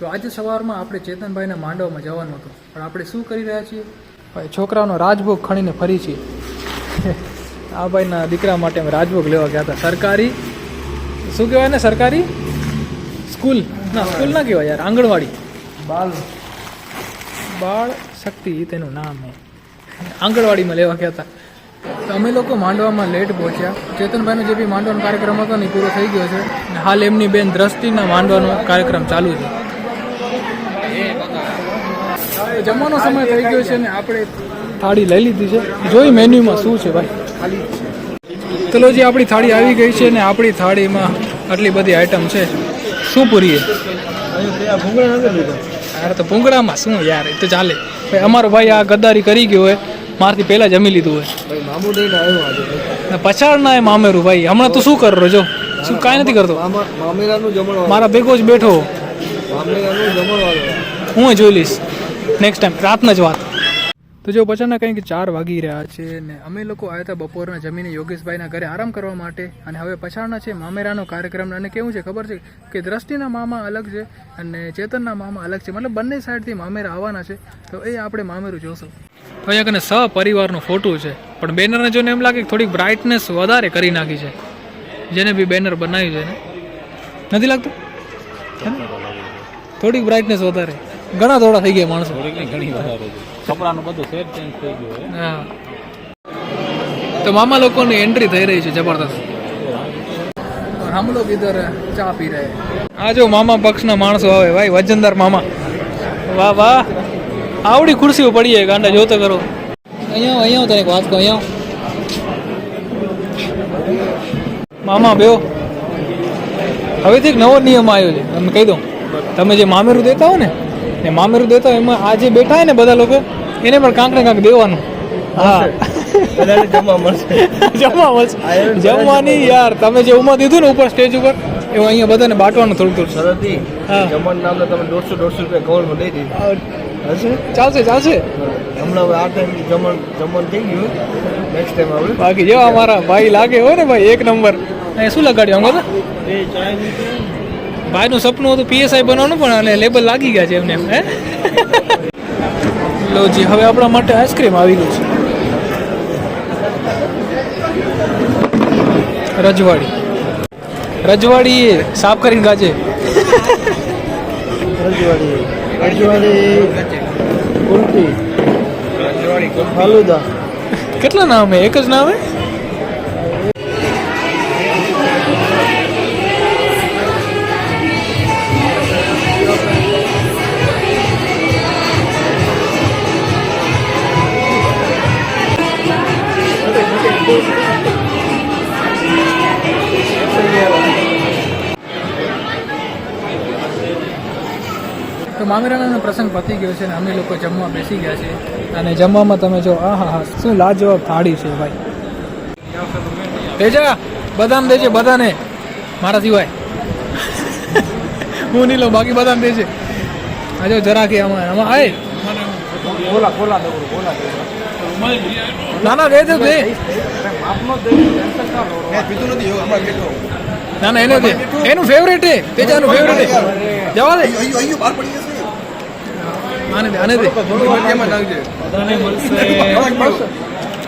તો આજે સવારમાં આપણે ચેતનભાઈના માંડવામાં જવાનું હતું. પણ આપણે શું કરી રહ્યા છીએ? ભાઈ છોકરાઓનો રાજભોગ ખણીને ફરી છીએ. આ ભાઈના દીકરા માટે અમે રાજભોગ લેવા ગયા હતા. સરકારી? શું કહેવાય ને સરકારી? સ્કૂલ. ના સ્કૂલ ના કહેવાય યાર આંગણવાડી. બાલ બાળ શક્તિ તેનું નામ હે. આંગણવાડીમાં લેવા ગયા હતા. તો અમે લોકો માંડવામાં લેટ પહોંચ્યા. ચેતનભાઈનો જે બી માંડવાનો કાર્યક્રમ હતો ને પૂરો થઈ ગયો છે. હાલ એમની બેન દ્રષ્ટિના માંડવાનો કાર્યક્રમ ચાલુ છે. જમવાનો સમય થઈ ગયો છે ને આપણે થાળી લઈ લીધી છે. જોઈ મેન્યુમાં શું છે ભાઈ? ચલો જે આપણી થાળી આવી ગઈ છે ને આપણી થાળીમાં આટલી બધી આઈટમ છે. શું પૂરીએ? યાર તો ભૂંગળામાં શું યાર એ તો ચાલે. ભાઈ અમારો ભાઈ આ ગદ્દારી કરી ગયો હોય મારથી પહેલાં જમી લીધું હોય. મામુ દઈને આવ્યો પછાડ ના એ મામેરું ભાઈ હમણાં તું શું કરો જો શું કાંઈ નથી કરતો? મામેરાનું જમણ મારા ભેગો જ બેઠો. મામેરાનું જમણ હું જોઈ લઈશ. નેક્સ્ટ ટાઈમ રાતના જ વાત. તો જો પછાડના કંઈક ચાર વાગી રહ્યા છે ને અમે લોકો આવ્યા હતા બપોરના જમીને યોગેશભાઈના ઘરે આરામ કરવા માટે. અને હવે પછાડના છે મામેરાનો કાર્યક્રમ. અને કેવું છે ખબર છે કે દ્રષ્ટિના મામા અલગ છે અને ચેતનના મામા અલગ છે. મતલબ બંને સાઈડથી મામેરા આવવાના છે. તો એ આપણે મામેરું જોશું. તો અહીંયા કને સપરિવારનો ફોટો છે. પણ બેનરને જોઈને એમ લાગે કે થોડીક બ્રાઇટનેસ વધારે કરી નાખી છે. જેને બી બેનર બનાવ્યું છે ને નથી લાગતું? થોડીક બ્રાઇટનેસ વધારે. ઘણા દોડા થઈ ગયા માણસો. હા. તો મામા લોકોની એન્ટ્રી થઈ રહી છે જબરદસ્ત. હમ લોગ ઇધર ચા પી રહે. આ જો મામા પક્ષના માણસો આવે ભાઈ વજનદાર મામા. વાહ વાહ. આવડી ખુરશીઓ પડી જાય ગાંડા જોતો કરો. અહીંયા અહીંયા તને વાત કહું અહીંયા મામા બેહો. હવેથી એક નવો નિયમ આવ્યો છે તમે કહી દઉં. તમે જે મામેરું દેતા હો ને એ મામેરું દેતો એમાં આ જે બેઠા ને બધા લોકો એને પણ કાંક ને કાંક દેવાનું. હા. જમવા મળશે. જમવા મળશે. જમવાની યાર તમે જે ઉમા દીધું ને ઉપર સ્ટેજ ઉપર એવું અહીંયા બધાને બાંટવાનું થોડું થોડું. સરહદી જમવાનું નામ તમે દોઢસો દોઢસો રૂપિયા ગવર્મેન્ટ દઈ દીધું. હશે? ચાલશે ચાલશે. હમણાં હવે આ ટાઈમ જમણ જમણ થઈ ગયું. નેક્સ્ટ ટાઈમ આપણે બાકી જેવા અમારા ભાઈ લાગે હોય ને ભાઈ એક નંબર. અહીંયા શું લગાડ્યું અંગો ભાઈનું સપનું હતું પીએસઆઈ બનવાનું પણ અને લેબલ લાગી ગયા છે એમને હે? લો જી હવે આપણા માટે આઈસ્ક્રીમ આવી ગયું છે. રજવાડી. રજવાડી એ સાફ કરીને ગાજે. રજવાડી. રજવાડી કુલ્ફી. ફાલુદા. કેટલા નામ હે? એક જ નામ હે? તો મામેરાનો પ્રસંગ પતી ગયો છે ને અમે લોકો જમવા બેસી ગયા છે અને જમવામાં તમે જો આ હા હા શું લાજવાબ થાળી છે ભાઈ. દેજા બદામ દેજે બધાને. મારા સિવાય. હું નહીં લઉં બાકી બદામ દેજે. આજે જરાક જરા કે આમાં આમાં આય. બોલા બોલા બોલા ના ના દે દે. ના ના એને એનું ફેવરેટ છે તેજાનું ફેવરેટ છે જવા દે. આને દે આને દે.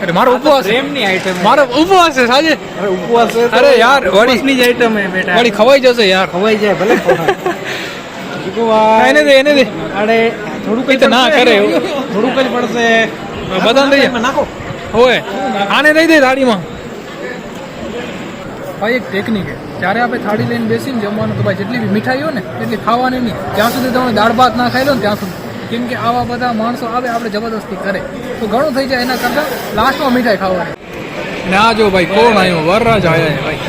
અરે મારો ઉપવાસ. પ્રેમની આઈટમ મારો ઉપવાસ છે સાજે. અરે ઉપવાસ છે અરે યાર વળી ની જ આઈટમ હે બેટા. વડી ખવાઈ જશે યાર. ખવાઈ જાય ભલે હા, એને દે એને દે. અરે થોડું કઈ તો ના કરે એવું. કઈ પડશે. બદામ દઈ નાખો. હોય. આને દઈ દે થાળીમાં. ભાઈ એક ટેકનિક છે. જ્યારે આપણે થાળી લઈને બેસીને જમવાનું તો ભાઈ જેટલી બી મીઠાઈ હોય ને એટલી ખાવાની નહીં. જ્યાં સુધી તમે દાળ ભાત ના ખાઈ લો ને ત્યાં સુધી. કેમ કે આવા બધા માણસો આવે આપણે જબરદસ્તી કરે. તો ઘણું થઈ જાય એના કરતાં લાસ્ટમાં મીઠાઈ ખાવાની. ના જો ભાઈ કોણ આવ્યો વરરાજ આવ્યા ભાઈ.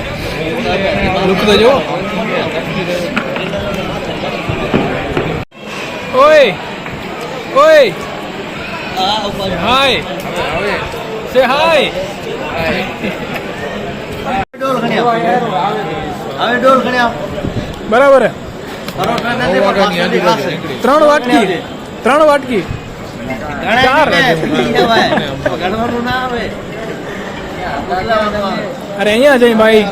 લુક તો જો ઓય ઓય. હાય. સે હાય હવે ડોલ ગણ્યા બરાબર ત્રણ વાટકી. ત્રણ વાટકી. ચાર. અરે અહીંયા જઈ ભાઈ.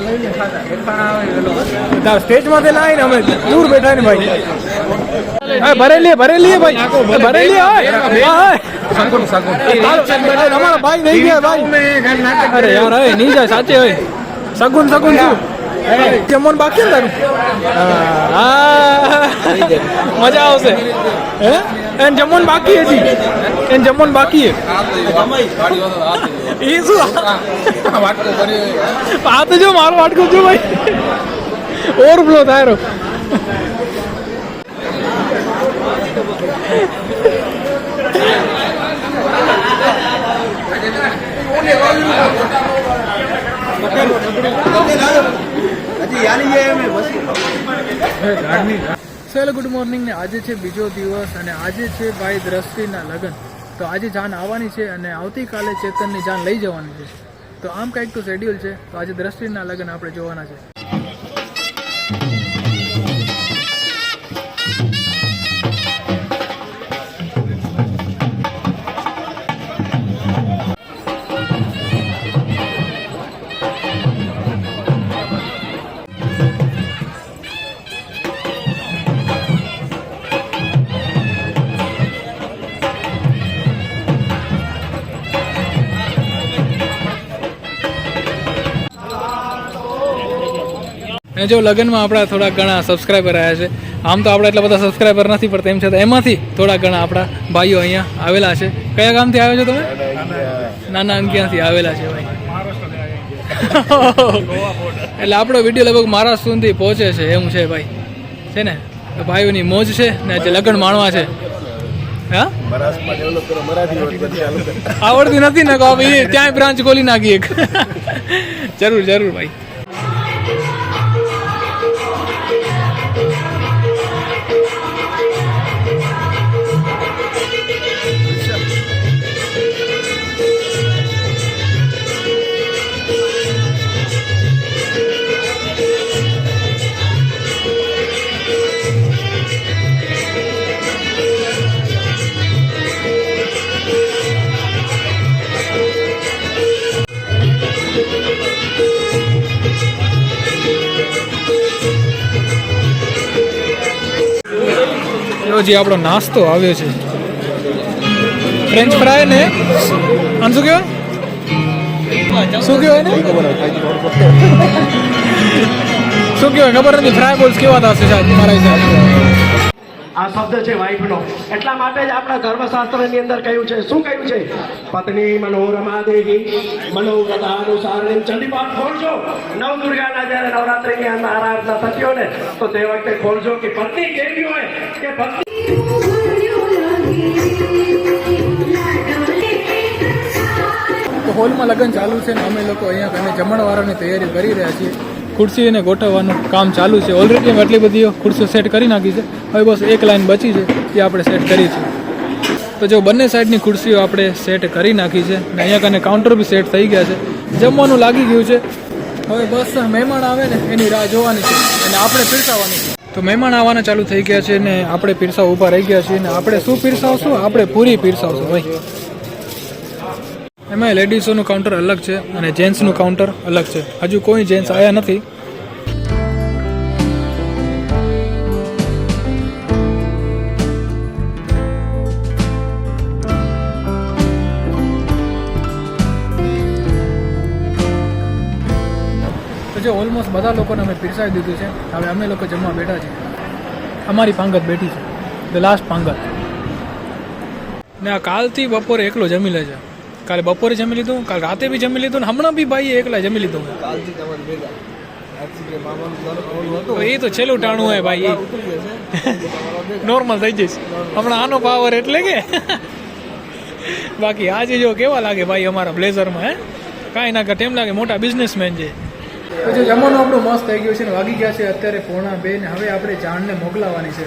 સ્ટેજમાંથી લાવીને અમે દૂર બેઠા ને ભાઈ. હા ભરેલી ભરેલી ભાઈ. ભરેલી હોય. અમારા ભાઈ નહીં ગયા ભાઈ. અરે યાર હવે નહીં જાય સાચે હોય. સગુન સગુન શું જમવાનું બાકી ને તારું? હા. મજા આવશે. હે? એને જમવાનું બાકી હજી. એને જમવાનું બાકી હે એ શું આ? તો જો મારો વાટકો જો ભાઈ. ઓવરફ્લો થાય રો ગુડ મોર્નિંગ ને આજે છે બીજો દિવસ અને આજે છે ભાઈ દ્રષ્ટિના લગ્ન. તો આજે જાન આવવાની છે અને આવતીકાલે ચેતનની જાન લઈ જવાની છે. તો આમ કંઈક તો શેડ્યુલ છે. તો આજે દ્રષ્ટિના લગ્ન આપણે જોવાના છે. અને જો લગ્નમાં આપણા થોડા ઘણા સબસ્ક્રાઈબર આવ્યા છે, આમ તો આપણે એટલા બધા સબસ્ક્રાઈબર નથી, પણ તેમ છતાં એમાંથી થોડા ઘણા આપણા ભાઈઓ અહીંયા આવેલા છે. કયા ગામથી આવ્યો છો તમે? નાના અંકિયાથી આવેલા છે ભાઈ. એટલે આપણો વીડિયો લગભગ મહારાષ્ટ્ર સુધી પહોંચે છે એમ છે ભાઈ. છે ને? ભાઈઓની મોજ છે ને જે લગ્ન માણવા છે. આવડતી નથી ને ભાઈ બ્રાન્ચ ખોલી નાખી એક. જરૂર જરૂર ભાઈ. જો જે આપણો નાસ્તો આવ્યો છે. ફ્રેન્ચ ફ્રાય ને? આમ શું કહેવાય? શું કહેવાય ને શું કહેવાય? ખબર નથી. ફ્રાય બોલ્સ કેવા થશે સાહેબ? મારા હિસાબે. આ શબ્દ છે વાઈફનો. એટલા માટે જ આપણા ધર્મશાસ્ત્રની અંદર કહ્યું છે. શું કહ્યું છે? પત્ની મનોરમા દેવી, મનોવ્રતાનુસારણ ચંડીપાઠ ખોલજો. નવ દુર્ગાના જ્યારે નવરાત્રિની અંદર આરાધના થતી હોય ને, તો તે વખતે ખોલજો કે પત્ની કેવી હોય? કે પત્ની હોલમાં લગ્ન ચાલુ છે ને અમે લોકો અહીંયા જમણવારોની તૈયારી કરી રહ્યા છીએ. ખુરશીને ગોઠવવાનું કામ ચાલુ છે. ઓલરેડી આટલી બધી ખુરશીઓ સેટ કરી નાખી છે. હવે બસ એક લાઈન બચી છે, એ આપણે સેટ કરી છે. તો જો બંને સાઈડની ખુરશીઓ આપણે સેટ કરી નાખી છે ને અહીંયા કને કાઉન્ટર બી સેટ થઈ ગયા છે. જમવાનું લાગી ગયું છે. હવે બસ મહેમાન આવે ને એની રાહ જોવાની છે અને આપણે પીરસાવાની છે. તો મહેમાન આવવાના ચાલુ થઈ ગયા છે ને આપણે પીરસાવ ઊભા રહી ગયા છીએ ને આપણે શું પીરસાવશું? આપણે પૂરી પીરસાવશું. ભાઈ. એમાં લેડીઝોનું કાઉન્ટર અલગ છે અને જેન્ટ્સનું કાઉન્ટર અલગ છે. હજુ કોઈ જેન્ટ્સ આવ્યા નથી. જે ઓલમોસ્ટ બધા લોકોને અમે પીરસાવી દીધું છે. હવે અમે લોકો જમવા બેઠા છીએ. અમારી પાંગત બેઠી છે. ધ લાસ્ટ પાંગત. ને આ કાલથી બપોરે એકલો જમી લે છે કાલે બપોરે જમી લીધું કાલ રાતે બી જમી લીધું ને હમણાં બી ભાઈ એકલા જમી લીધું એ તો છેલ્લું ટાણું હોય ભાઈ નોર્મલ થઈ જઈશ. હમણાં આનો પાવર એટલે કે. બાકી આજે જો કેવા લાગે ભાઈ અમારા બ્લેઝરમાં હે? કાંઈ ના કરે એમ લાગે મોટા બિઝનેસમેન છે તો જે જમવાનું આપણું મસ્ત થઈ ગયું છે ને વાગી ગયા છે અત્યારે પોણા બે ને હવે આપણે જાણને મોકલાવાની છે.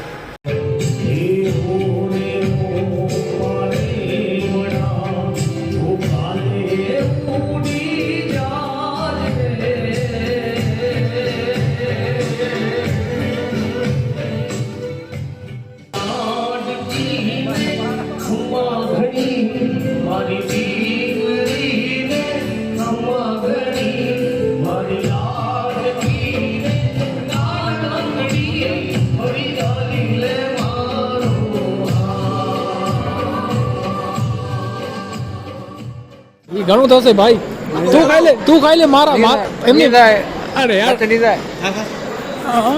ઘણું થશે ભાઈ. તું ખાઈ લે તું ખાઈ લે મારા એમની અરે યાર. હા.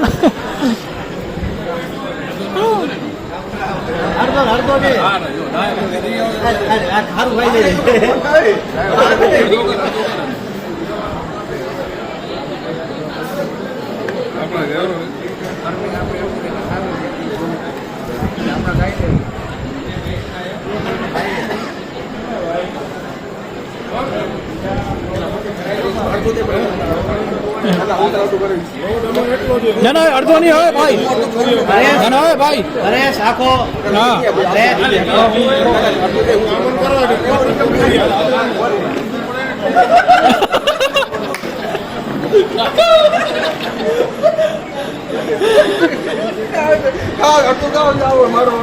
ના ના અડધો નહીં હવે ભાઈ. ના ના હવે ભાઈ. અરે શાખો હા. અડધું ગાવ જાવ મારો